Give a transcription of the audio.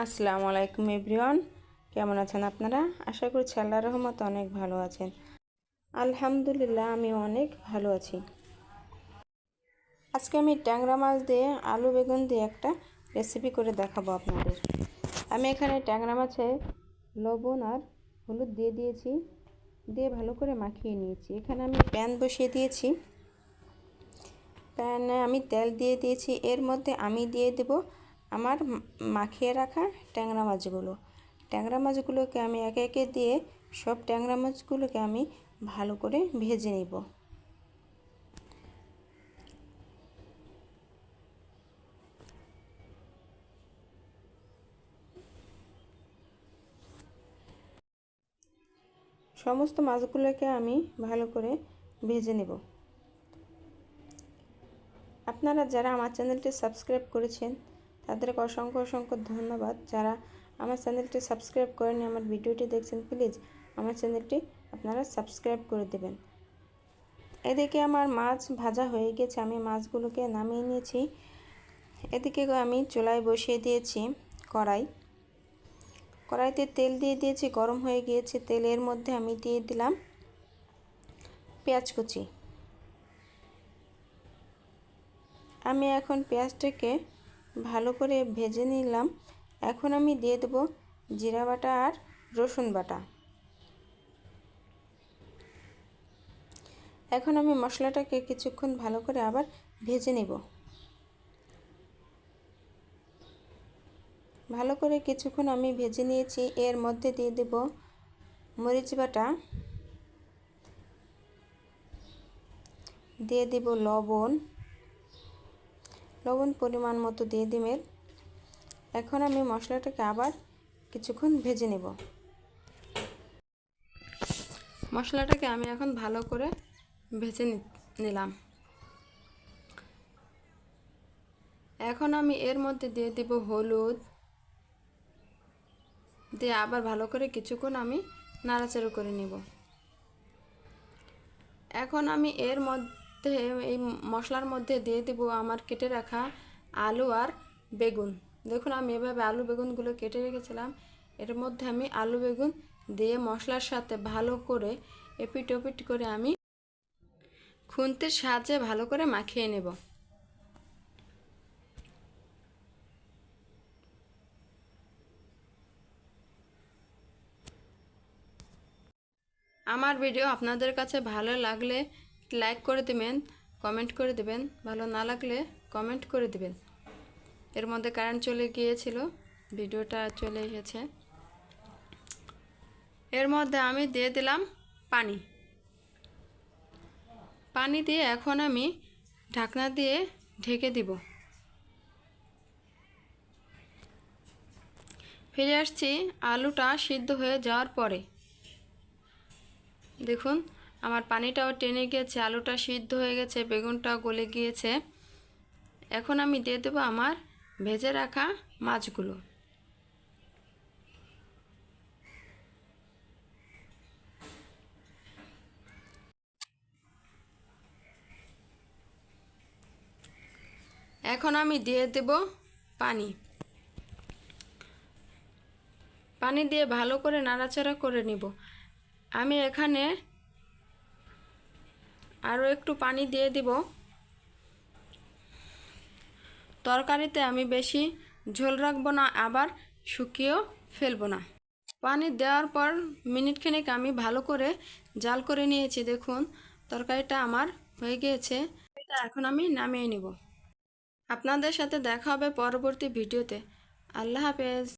আসসালামু আলাইকুম এভরিওয়ান। কেমন আছেন আপনারা? আশা করছি আল্লাহ রহমত অনেক ভালো আছেন। আলহামদুলিল্লাহ আমি অনেক ভালো আছি। আজকে আমি ট্যাংরা মাছ দিয়ে আলু বেগুন দিয়ে একটা রেসিপি করে দেখাবো আপনাদের। আমি এখানে ট্যাংরা মাছে লবণ আর হলুদ দিয়ে দিয়েছি, দিয়ে ভালো করে মাখিয়ে নিয়েছি। এখানে আমি প্যান বসিয়ে দিয়েছি। প্যানে আমি তেল দিয়ে দিয়েছি। এর মধ্যে আমি দিয়ে দেব আমার মাখিয়ে রাখা ট্যাংরা মাছগুলো। ট্যাংরা মাছগুলোকে আমি একে একে দিয়ে সব ট্যাংরা মাছগুলোকে আমি ভালো করে ভেজে নেব। সমস্ত মাছগুলোকে আমি ভালো করে ভেজে নেব। আপনারা যারা আমার চ্যানেলটি সাবস্ক্রাইব করেছেন তাদেরকে অসংখ্য অসংখ্য ধন্যবাদ। যারা আমার চ্যানেলটি সাবস্ক্রাইব করেনি আমার ভিডিওটি দেখছেন, প্লিজ আমার চ্যানেলটি আপনারা সাবস্ক্রাইব করে দেবেন। এদিকে আমার মাছ ভাজা হয়ে গেছে, আমি মাছগুলোকে নামিয়ে নিয়েছি। এদিকে আমি চুলায় বসিয়ে দিয়েছি কড়াই। কড়াইতে তেল দিয়ে দিয়েছি, গরম হয়ে গিয়েছে, তেলের মধ্যে আমি দিয়ে দিলাম পেঁয়াজ কুচি। আমি এখন পেঁয়াজটাকে ভালো করে ভেজে নিলাম। এখন আমি দিয়ে দেবো জিরা বাটা আর রসুন বাটা। এখন আমি মশলাটাকে কিছুক্ষণ ভালো করে আবার ভেজে নেব। ভালো করে কিছুক্ষণ আমি ভেজে নিয়েছি। এর মধ্যে দিয়ে দেব মরিচ বাটা। দিয়ে দেব লবণ। লবণ পরিমাণ মতো দিয়ে দিবেন। এখন আমি মশলাটাকে আবার কিছুক্ষণ ভেজে নেব। মশলাটাকে আমি এখন ভালো করে ভেজে নিলাম। এখন আমি এর মধ্যে দিয়ে দিব হলুদ। দিয়ে আবার ভালো করে কিছুক্ষণ আমি নাড়াচাড়া করে নেব। এখন আমি এর মধ্যে এই মশলার মধ্যে দিয়ে দেব আমার কেটে রাখা আলু আর বেগুন। দেখুন, আমি এভাবে আলু বেগুনগুলো কেটে রেখেছিলাম। এর মধ্যে আমি আলু বেগুন দিয়ে মশলার সাথে ভালো করে এপিট ওপিট করে আমি খুন্তির সাহায্যে ভালো করে মাখিয়ে নেব। আমার ভিডিও আপনাদের কাছে ভালো লাগলে লাইক করে দেবেন কমেন্ট করে দেবেন, ভালো না লাগলে কমেন্ট করে দেবেন। এর মধ্যে কারেন্ট চলে গিয়েছিল, ভিডিওটা চলে এসেছে। এর মধ্যে আমি দিয়ে দিলাম পানি। পানি দিয়ে এখন আমি ঢাকনা দিয়ে ঢেকে দিব। ফিরে আসছি, আলুটা সিদ্ধ হয়ে যাওয়ার পরে। দেখুন আমার পানিটাও টেনে গিয়েছে আলুটা সিদ্ধ হয়ে গেছে, বেগুনটাও গলে গিয়েছে। এখন আমি দিয়ে দেবো আমার ভেজে রাখা মাছগুলো। এখন আমি দিয়ে দেব পানি। পানি দিয়ে ভালো করে নাড়াচাড়া করে নিব। আমি এখানে আরও একটু পানি দিয়ে দিব। তরকারিতে আমি বেশি ঝোল রাখব না, আবার শুকিয়েও ফেলব না। পানি দেওয়ার পর মিনিটখানেক আমি ভালো করে জাল করে নিয়েছি, দেখুন তরকারিটা আমার হয়ে গিয়েছে। এটা এখন আমি নামিয়ে নিব। আপনাদের সাথে দেখা হবে পরবর্তী ভিডিওতে। আল্লাহ হাফেজ।